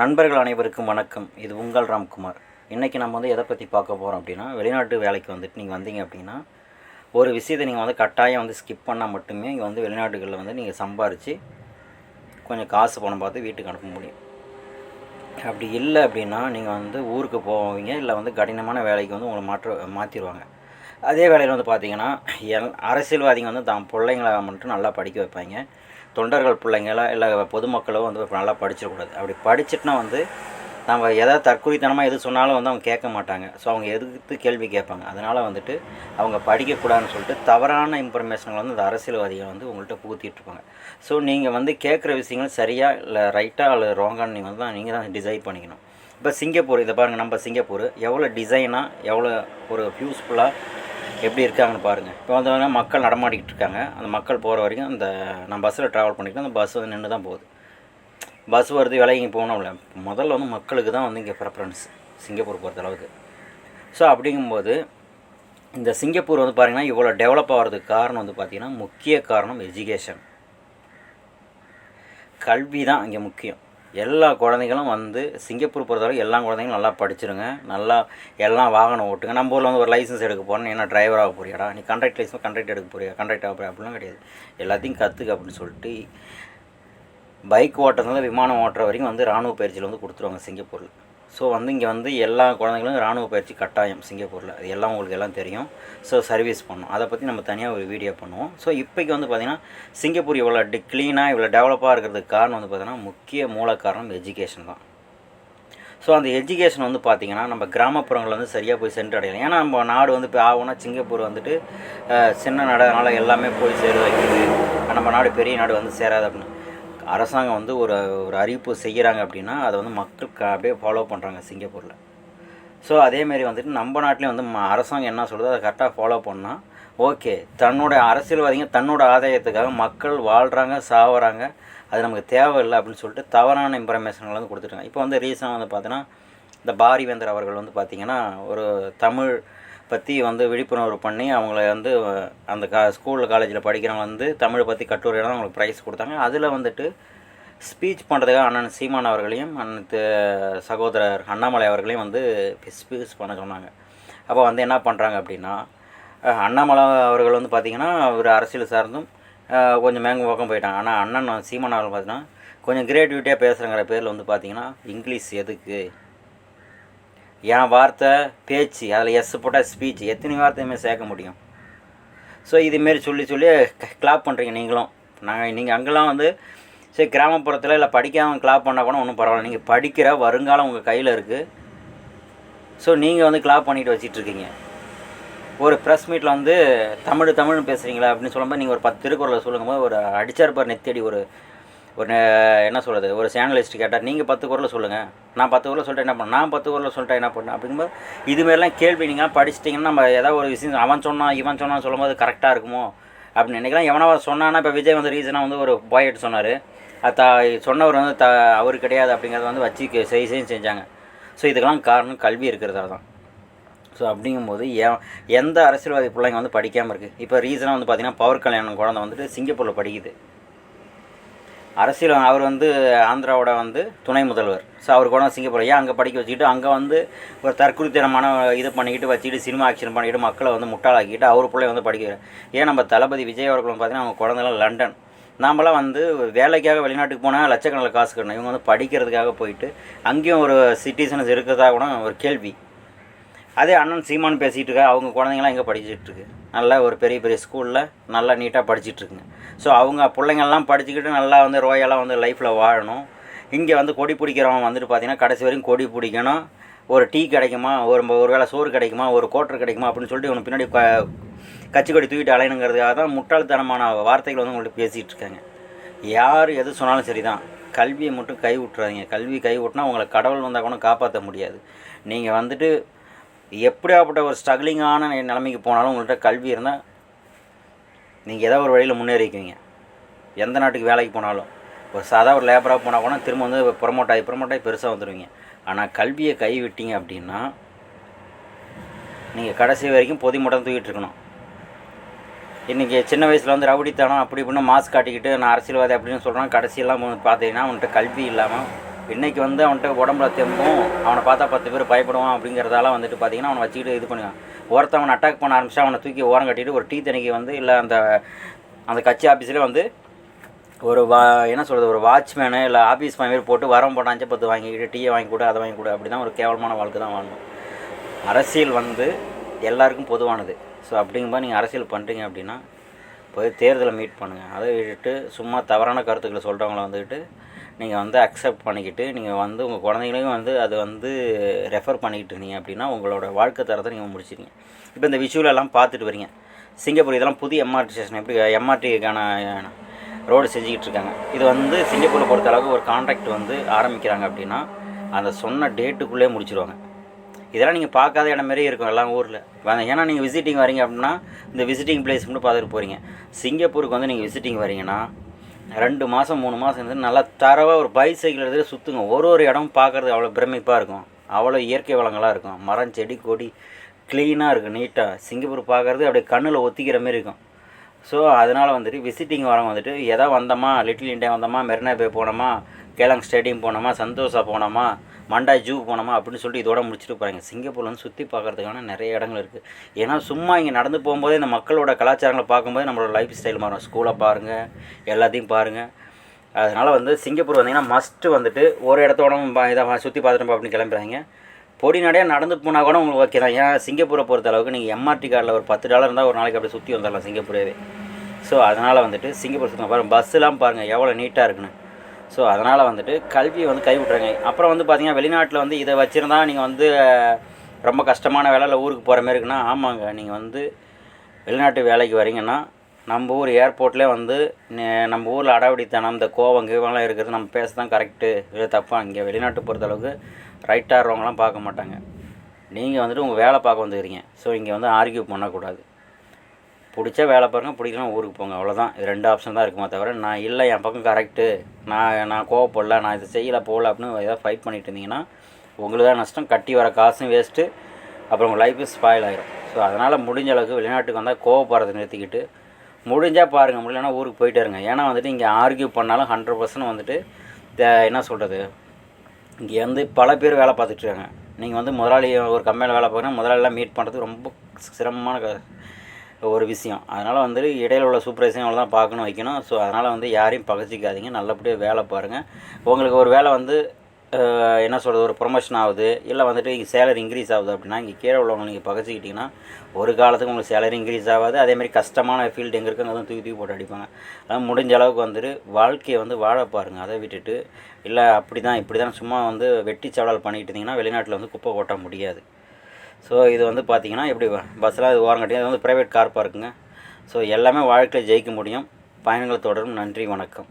நண்பர்கள் அனைவருக்கும் வணக்கம். இது உங்கள் ராம்குமார். இன்றைக்கி நம்ம வந்து எதை பற்றி பார்க்க போகிறோம் அப்படின்னா வெளிநாட்டு வேலைக்கு வந்துட்டு நீங்கள் வந்தீங்க அப்படின்னா ஒரு விஷயத்தை நீங்கள் வந்து கட்டாயம் வந்து ஸ்கிப் பண்ணால் மட்டுமே இங்கே வந்து வெளிநாட்டுகளில் வந்து நீங்கள் சம்பாரித்து கொஞ்சம் காசு பணம் பார்த்து வீட்டுக்கு அனுப்ப முடியும். அப்படி இல்லை அப்படின்னா நீங்கள் வந்து ஊருக்கு போவீங்க இல்லை வந்து கடினமான வேலைக்கு வந்து உங்களை மாற்ற மாற்றிடுவாங்க அதே வேலையில் வந்து பார்த்தீங்கன்னா எல் அரசியல்வாதிங்க வந்து தான் பிள்ளைங்களை மட்டும் நல்லா படிக்க வைப்பாங்க. தொண்டர்கள் பிள்ளைங்கள இல்லை பொதுமக்களோ வந்து நல்லா படிச்சிடக்கூடாது. அப்படி படிச்சுட்டுனா வந்து நம்ம எதாவது தற்கொலைத்தனமாக எது சொன்னாலும் வந்து அவங்க கேட்க மாட்டாங்க. ஸோ அவங்க எதிர்த்து கேள்வி கேட்பாங்க. அதனால் வந்துட்டு அவங்க படிக்கக்கூடாதுன்னு சொல்லிட்டு தவறான இன்ஃபர்மேஷன்களை வந்து அந்த அரசியல்வாதிகள் வந்து உங்கள்கிட்ட புகுத்திட்டுருப்பாங்க. ஸோ நீங்கள் வந்து கேட்குற விஷயங்கள் சரியாக இல்லை ரைட்டாக இல்லை ராங்கான்னு நீங்கள் வந்து தான் நீங்கள் தான் டிசைட் பண்ணிக்கணும். இப்போ சிங்கப்பூர் இதை பாருங்கள் நம்ம சிங்கப்பூர் எவ்வளோ டிசைனாக எவ்வளோ ஒரு யூஸ்ஃபுல்லாக எப்படி இருக்காங்கன்னு பாருங்கள் இப்போ வந்து மக்கள் நடமாடிக்கிட்டு இருக்காங்க. அந்த மக்கள் போகிற வரைக்கும் அந்த நான் பஸ்ஸில் ட்ராவல் பண்ணிக்கிட்டு அந்த பஸ் வந்து நின்று தான் போகுது. பஸ் வருது விலைக்கு போகணும்ல முதல்ல வந்து மக்களுக்கு தான் வந்து இங்கே ப்ரெஃபரன்ஸ் சிங்கப்பூர் பொறுத்த அளவுக்கு. ஸோ அப்படிங்கும்போது இந்த சிங்கப்பூர் வந்து பார்த்திங்கன்னா இவ்வளோ டெவலப் ஆகிறதுக்கு காரணம் வந்து பார்த்திங்கன்னா முக்கிய காரணம் எஜுகேஷன் கல்வி தான் இங்கே முக்கியம். எல்லா குழந்தைகளும் வந்து சிங்கப்பூர் பொறுத்தவரை எல்லா குழந்தைங்களும் நல்லா படிச்சிருங்க. நல்லா எல்லாம் வாகனம் ஓட்டுங்க. நம்ம ஊரில் வந்து ஒரு லைசன்ஸ் எடுக்க போகிறேன் என்ன டிரைவராக போறியாடா? நீ கண்டக்ட் லைசன்ஸ் கண்டக்ட் எடுக்க போறியா? கண்டக்ட் ஆக போறியா? அப்படிலாம் கிடையாது. எல்லாத்தையும் கற்றுக்க அப்படின்னு சொல்லிட்டு பைக் ஓட்டுறதுல விமானம் ஓட்டுற வரைக்கும் வந்து இராணுவ பயிற்சியில் வந்து கொடுத்துருவாங்க சிங்கப்பூரில். ஸோ வந்து இங்கே வந்து எல்லா குழந்தைங்களும் இராணுவ பயிற்சி கட்டாயம் சிங்கப்பூரில். அது எல்லாம் உங்களுக்கு எல்லாம் தெரியும். ஸோ சர்வீஸ் பண்ணோம். அதை பற்றி நம்ம தனியாக ஒரு வீடியோ பண்ணுவோம். ஸோ இப்போக்கி வந்து பார்த்திங்கன்னா சிங்கப்பூர் இவ்வளோ டி க்ளீனாக இவ்வளோ டெவலப்பாக இருக்கிறதுக்கு காரணம் வந்து பார்த்திங்கன்னா முக்கிய மூல காரணம் எஜுகேஷன் தான். ஸோ அந்த எஜுகேஷன் வந்து பார்த்திங்கன்னா நம்ம கிராமப்புறங்களில் வந்து சரியாக போய் சென்றடையலாம் ஏன்னா நம்ம நாடு வந்து இப்போ ஆகும்னா சிங்கப்பூர் வந்துட்டு சின்ன சின்ன அதனால் எல்லாமே போய் சேர வைக்குது. நம்ம நாடு பெரிய நாடு வந்து சேராது அப்படின்னு. அரசாங்கம் வந்து ஒரு ஒரு அறிவிப்பு செய்கிறாங்க அப்படின்னா அதை வந்து மக்கள் அப்படியே ஃபாலோ பண்ணுறாங்க சிங்கப்பூரில். ஸோ அதேமாரி வந்துட்டு நம்ம நாட்டிலையும் வந்து ம- அரசாங்கம் என்ன சொல்கிறதோ அதை கரெக்டாக ஃபாலோ பண்ணால் ஓகே தன்னோட அரசியல்வாதிங்க தன்னோட ஆதாயத்துக்காக மக்கள் வாழ்கிறாங்க சாவறாங்க அது நமக்கு தேவையில்லை அப்படின்னு சொல்லிட்டு தவறான இன்ஃபர்மேஷன்கள் வந்து கொடுத்துட்டாங்க. இப்போ வந்து ரீசனாக வந்து பார்த்தீங்கன்னா இந்த பாரிவேந்தர் அவர்கள் வந்து பார்த்திங்கன்னா ஒரு தமிழ் பற்றி வந்து விழிப்புணர்வு பண்ணி அவங்கள வந்து அந்த கா ஸ்கூலில் காலேஜில் படிக்கிறவங்க வந்து தமிழை பற்றி கட்டுரையெல்லாம் அவங்களுக்கு ப்ரைஸ் கொடுத்தாங்க. அதில் வந்துட்டு ஸ்பீச் பண்ணுறதுக்காக அண்ணன் சீமான் அவர்களையும் அண்ணன் சகோதரர் அண்ணாமலை அவர்களையும் வந்து ஸ்பீச் பண்ண சொன்னாங்க. அப்போ வந்து என்ன பண்ணுறாங்க அப்படின்னா அண்ணாமலை அவர்கள் வந்து பார்த்திங்கன்னா ஒரு அரசியல் சார்ந்தும் கொஞ்சம் மேங்க பக்கம் போயிட்டாங்க. ஆனால் அண்ணன் சீமான் அவர்கள் பார்த்தீங்கன்னா கொஞ்சம் கிரியேட்டிவிட்டியாக பேசுகிறங்கிற பேரில் வந்து பார்த்திங்கன்னா இங்கிலீஷ் எதுக்கு? என் வார்த்தை பேச்சு அதில் எஸ் போட்டால் ஸ்பீச் எத்தனை வார்த்தையுமே சேர்க்க முடியும்? ஸோ இதுமாரி சொல்லி சொல்லி கிளாப் பண்ணுறீங்க நீங்களும். நாங்கள் நீங்கள் அங்கெல்லாம் வந்து சரி கிராமப்புறத்தில் இல்லை படிக்காமல் கிளாப் பண்ணால் கூட ஒன்றும் பரவாயில்ல. நீங்கள் படிக்கிற வருங்காலம் உங்கள் கையில் இருக்குது ஸோ நீங்கள் வந்து கிளாப் பண்ணிட்டு வச்சிட்ருக்கீங்க ஒரு ப்ரெஸ் மீட்டில் வந்து தமிழ் தமிழ்னு பேசுகிறீங்களா அப்படின்னு சொல்லும்போது நீங்கள் ஒரு பத்து திருக்குறளை சொல்லும்போது ஒரு அடிச்சார்பார் நெத்தியடி நெத்தடி ஒரு ஒரு என்ன சொல்கிறது ஒரு சேனலிஸ்ட் கேட்டால் நீங்கள் பத்து குரலை சொல்லுங்கள் நான் பத்து குரலை சொல்லிட்டு என்ன பண்ண நான் பத்து குரலை சொல்லிட்டேன் என்ன பண்ணேன் அப்படிங்கும்போது இதுமாரிலாம் கேள்வி நீங்கள் படிச்சிட்டிங்கன்னா நம்ம ஏதாவது ஒரு விஷயம் அவன் சொன்னான் இவன் சொன்னான் சொல்லும்போது கரெக்டாக இருக்குமோ? அப்படின்னு நினைக்கலாம். எவனவா சொன்னான்னா இப்போ விஜய் வந்து ரீசனாக வந்து ஒரு போயிட்டு சொன்னார். அது த சொன்னவர் வந்து த அவர் கிடையாது அப்படிங்கிறத வந்து வச்சு கே- செய் செய்யும் செஞ்சாங்க. ஸோ இதுக்கெல்லாம் காரணம் கல்வி இருக்கிறதால தான். ஸோ அப்படிங்கும்போது ஏ எந்த அரசியல்வாதி பிள்ளைங்க வந்து படிக்காமல் இருக்குது இப்போ ரீசனாக வந்து பார்த்தீங்கன்னா பவர் கல்யாணம் குழந்தை வந்துட்டு சிங்கப்பூரில் படிக்குது. அரசியல் அவர் வந்து ஆந்திராவோட வந்து துணை முதல்வர். ஸோ அவர் கூட சிங்கப்பூர் ஏன் அங்கே படிக்க வச்சுக்கிட்டு அங்கே வந்து ஒரு தற்குறித்தனமான இது பண்ணிக்கிட்டு வச்சுக்கிட்டு சினிமா ஆக்ஷன் பண்ணிக்கிட்டு மக்களை வந்து முட்டாளாக்கிட்டு அவர் பிள்ளை வந்து படிக்கிறார் ஏன் நம்ம தளபதி விஜய் அவர்களும் பார்த்தீங்கன்னா அவங்க குழந்தைலாம் லண்டன். நாமெல்லாம் வந்து வேலைக்காக வெளிநாட்டுக்கு போனால் லட்சக்கணக்கில் காசு கட்டணும். இவங்க வந்து படிக்கிறதுக்காக போயிட்டு அங்கேயும் ஒரு சிட்டிசன்ஸ் இருக்கிறதா கூட ஒரு கேள்வி. அதே அண்ணன் சீமான் பேசிகிட்டு இருக்கா அவங்க குழந்தைங்களாம் எங்கே படிச்சுட்டு இருக்கு? நல்லா ஒரு பெரிய பெரிய ஸ்கூலில் நல்லா நீட்டாக படிச்சிட்டு இருக்குங்க. ஸோ அவங்க பிள்ளைங்கள்லாம் படிச்சுக்கிட்டு நல்லா வந்து ரோயெல்லாம் வந்து லைஃப்பில் வாழணும். இங்கே வந்து கொடி பிடிக்கிறவன் வந்துட்டு பார்த்தீங்கன்னா கடைசி வரைக்கும் கொடி பிடிக்கணும். ஒரு டீ கிடைக்குமா? ஒரு ஒரு வேளை சோறு கிடைக்குமா? ஒரு கோட்டர் கிடைக்குமா? அப்படின்னு சொல்லிட்டு உங்களுக்கு பின்னாடி க- கட்சி கொடி தூக்கிட்டு அலையணுங்கிறதுக்காக தான் முட்டாள்தனமான வார்த்தைகள் வந்து உங்கள்கிட்ட பேசிகிட்டு இருக்காங்க. யார் எது சொன்னாலும் சரி தான் கல்வியை மட்டும் கை விட்டுறாதீங்க. கல்வி கை விட்டுனா உங்களை கடவுள் வந்தால் கூட காப்பாற்ற முடியாது. நீங்கள் வந்துட்டு எப்படியாப்பட்ட ஒரு ஸ்ட்ரகிளிங்கான நிலைமைக்கு போனாலும் உங்கள்கிட்ட கல்வி இருந்தால் நீங்கள் ஏதோ ஒரு வழியில் முன்னேறிக்குவீங்க. எந்த நாட்டுக்கு வேலைக்கு போனாலும். ஒரு சாதா ஒரு லேபராக போனால் கூட திரும்ப வந்து ப்ரொமோட் ஆகி ப்ரொமோட் ஆகி பெருசாக வந்துடுவீங்க ஆனால் கல்வியை கைவிட்டீங்க அப்படின்னா நீங்கள் கடைசி வரைக்கும் பொதி மட்டும் தூக்கிட்டு இருக்கணும். இன்றைக்கி சின்ன வயசில் வந்து ரவுடித்தனம் அப்படி இப்படின்னு மாஸ்க் காட்டிக்கிட்டு நான் அரசியல்வாதி அப்படின்னு சொல்கிறேன் கடைசியெல்லாம் பார்த்தீங்கன்னா அவன்கிட்ட கல்வி இல்லாமல் இன்றைக்கி வந்து அவன்கிட்ட உடம்புல தெம்பும். அவனை பார்த்தா பத்து பேர் பயப்படுவான் அப்படிங்கிறதால வந்துட்டு பார்த்தீங்கன்னா அவனை வச்சுக்கிட்டு இது பண்ணுவான் ஒருத்தவன் அட்டாக் பண்ண ஆரம்பிச்சா அவனை தூக்கி ஓரம் கட்டிட்டு ஒரு டீ தணிக்கை வந்து இல்லை அந்த அந்த கட்சி ஆஃபீஸில் வந்து ஒரு வா என்ன சொல்கிறது ஒரு வாட்ச்மேனு இல்லை ஆஃபீஸ் மாதிரி போட்டு வரம் போட்டாச்சு பத்து வாங்கிக்கிட்டு டீயை வாங்கி கொடு அதை வாங்கி கொடு அப்படி தான் ஒரு கேவலமான வாழ்க்கை தான் வாழணும் அரசியல் வந்து எல்லாருக்கும் பொதுவானது. ஸோ அப்படிங்கும்போது நீங்கள் அரசியல் பண்ணுறீங்க அப்படின்னா போய் தேர்தலை மீட் பண்ணுங்கள் அதை விட்டுட்டு சும்மா தவறான கருத்துக்களை சொல்கிறவங்கள வந்துக்கிட்டு நீங்கள் வந்து அக்செப்ட் பண்ணிக்கிட்டு நீங்கள் வந்து உங்கள் குழந்தைங்களையும் வந்து அது வந்து ரெஃபர் பண்ணிக்கிட்டு இருந்தீங்க அப்படின்னா உங்களோட வாழ்க்கை தரத்தை நீங்கள் முடிச்சிருங்க இப்போ இந்த விஷுவல் எல்லாம் பார்த்துட்டு வரீங்க. சிங்கப்பூர் இதெல்லாம் புது எம்ஆர்டி ஸ்டேஷன் எப்படி எம்ஆர்டிக்கான ரோடு செஞ்சுக்கிட்டு இருக்காங்க. இது வந்து சிங்கப்பூரை பொறுத்த அளவுக்கு ஒரு கான்ட்ராக்ட் வந்து ஆரம்பிக்கிறாங்க அப்படின்னா அந்த சொன்ன டேட்டுக்குள்ளே முடிச்சிருவாங்க. இதெல்லாம் நீங்கள் பார்க்காத இடம் மாரியே இருக்கும் எல்லா ஊரில். ஏன்னா நீங்கள் விசிட்டிங் வரீங்க அப்படின்னா இந்த விசிட்டிங் பிளேஸ் மட்டும் பார்த்துட்டு போகிறீங்க சிங்கப்பூருக்கு வந்து நீங்கள் விசிட்டிங் வரீங்கன்னா ரெண்டு மாதம் மூணு மாதம் இருந்து நல்லா தரவாக ஒரு பைசைக்கிள் எடுத்து சுற்றுங்க ஒரு ஒரு இடமும் பார்க்குறது அவ்வளோ பிரமிப்பாக இருக்கும். அவ்வளோ இயற்கை வளங்களாக இருக்கும். மரம் செடி கொடி க்ளீனாக இருக்கும் நீட்டாக சிங்கப்பூர் பார்க்குறது அப்படியே கண்ணில் ஒத்திக்கிற மாதிரி இருக்கும். ஸோ அதனால் வந்துட்டு விசிட்டிங் வரவங்க வந்துட்டு எதாவது வந்தோமா லிட்டில் இண்டியா வந்தோமா மெரினா பே போனோமா கேலாங் ஸ்டேடியம் போனோமா சந்தோஷா போனோமா மண்டாய் ஜூ போனோமா அப்படின்னு சொல்லிட்டு இதோட முடிச்சுட்டு போகிறாங்க சிங்கப்பூரில் வந்து சுற்றி பார்க்குறதுக்கான நிறைய இடங்கள் இருக்குது ஏன்னா சும்மா இங்கே நடந்து போகும்போதே இந்த மக்களோட கலாச்சாரங்களை பார்க்கும்போது நம்மளோட லைஃப் ஸ்டைல் மாறும். ஸ்கூலை பாருங்கள் எல்லாத்தையும் பாருங்கள் அதனால் வந்து சிங்கப்பூர் வந்தீங்கன்னா மஸ்ட்டு வந்துட்டு ஒரு இடத்தோட ப- இதை சுற்றி பார்த்துட்டு அப்படின்னு கிளம்புறாங்க. பொடி நடையாக நடந்து போனால் கூட உங்களுக்கு ஓகே தான். ஏன் சிங்கப்பூரை பொறுத்த அளவுக்கு நீங்கள் எம்ஆர்டி கார்டில் ஒரு பத்து டாலர் இருந்தால் ஒரு நாளைக்கு அப்படியே சுற்றி வந்துடலாம் சிங்கப்பூரேவே ஸோ அதனால் வந்துட்டு சிங்கப்பூர் சுற்றி பாருங்கள் பஸ்ஸெலாம் பாருங்கள் எவ்வளோ நீட்டாக இருக்குன்னு. ஸோ அதனால் வந்துட்டு கல்வியை வந்து கைவிட்றாங்க அப்புறம் வந்து பார்த்தீங்கன்னா வெளிநாட்டில் வந்து இதை வச்சுருந்தா நீங்கள் வந்து ரொம்ப கஷ்டமான வேலையில் ஊருக்கு போகிற மாதிரி இருக்குன்னா ஆமாங்க. நீங்கள் வந்து வெளிநாட்டு வேலைக்கு வரீங்கன்னா நம்ம ஊர் ஏர்போர்ட்லேயே வந்து நே- நம்ம ஊரில் அடாவடித்தனம் இந்த கோவம் கீவெல்லாம் இருக்கிறது நம்ம பேச தான் கரெக்டு இது தப்பாக இங்கே வெளிநாட்டு பொறுத்தளவுக்கு ரைட்டாக இருக்கிறவங்களாம் பார்க்க மாட்டாங்க. நீங்கள் வந்துட்டு உங்கள் வேலை பார்க்க வந்துக்கிறீங்க. ஸோ இங்கே வந்து ஆர்கியூ பண்ணக்கூடாது. பிடிச்சா வேலை பாருங்கள் பிடிக்கலாம் ஊருக்கு போங்க அவ்வளோதான் இது ரெண்டு ஆப்ஷன் தான் இருக்குமா தவிர நான் இல்லை என் பக்கம் கரெக்டு நான் நான் கோவப்படல நான் இதை செய்யலை போகல அப்படின்னு ஏதாவது ஃபைட் பண்ணிட்டு இருந்தீங்கன்னா உங்களுக்கு தான் நஷ்டம் கட்டி வர காசும் வேஸ்ட்டு அப்புறம் உங்கள் லைஃபு ஸ்பாயில் ஆகிடும் ஸோ அதனால் முடிஞ்ச அளவுக்கு வெளிநாட்டுக்கு வந்தால் கோவப்படுறதை நிறுத்திக்கிட்டு முடிஞ்சால் பாருங்கள் முடியலன்னா ஊருக்கு போயிட்டே இருங்க. ஏன்னா வந்துட்டு இங்கே ஆர்கியூ பண்ணாலும் ஹண்ட்ரட் பர்சன்ட் வந்துட்டு என்ன சொல்கிறது இங்கே வந்து பல பேர் வேலை பார்த்துட்டு இருக்காங்க. நீங்கள் வந்து முதலாளி ஒரு கம்பெனியில் வேலை பார்க்குறீங்க முதலாளிலாம் மீட் பண்ணுறது ரொம்ப சிரமமான ஒரு விஷயம். அதனால் வந்து இடையில உள்ள சூப்பர்வைசரையும் அவ்வளோ தான் பார்க்கணும் வைக்கணும். ஸோ அதனால் வந்து யாரையும் பகச்சிக்காதீங்க. நல்லபடியாக வேலை பாருங்கள் உங்களுக்கு ஒரு வேலை வந்து என்ன சொல்கிறது ஒரு ப்ரொமோஷன் ஆகுது இல்லை வந்துட்டு இங்கே சேலரி இன்க்ரீஸ் ஆகுது அப்படின்னா இங்கே கீழே உள்ளவங்க நீங்கள் பகச்சிக்கிட்டிங்கன்னா ஒரு காலத்துக்கு உங்களுக்கு சேலரி இன்க்ரீஸ் ஆகாது. அதேமாதிரி கஷ்டமான ஃபீல்டு எங்கே இருக்குங்க தூக்கி தூக்கி போட்டு அடிப்பாங்க. அதான் முடிஞ்ச அளவுக்கு வந்துட்டு வாழ்க்கையை வந்து வாழ பாருங்கள் அதை விட்டுட்டு இல்லை அப்படி தான் இப்படி தான் சும்மா வந்து வெட்டி சவடால் பண்ணிக்கிட்டு இருந்தீங்கன்னா வெளிநாட்டில் வந்து குப்பை கொட்ட முடியாது. ஸோ இது வந்து பார்த்தீங்கன்னா எப்படி பஸ்ஸில் இது ஓரம் கட்டி இது வந்து ப்ரைவேட் கார் பார்க்குங்க ஸோ எல்லாமே வாழ்க்கையில் ஜெயிக்க முடியும். பயணங்கள் தொடரும். நன்றி வணக்கம்.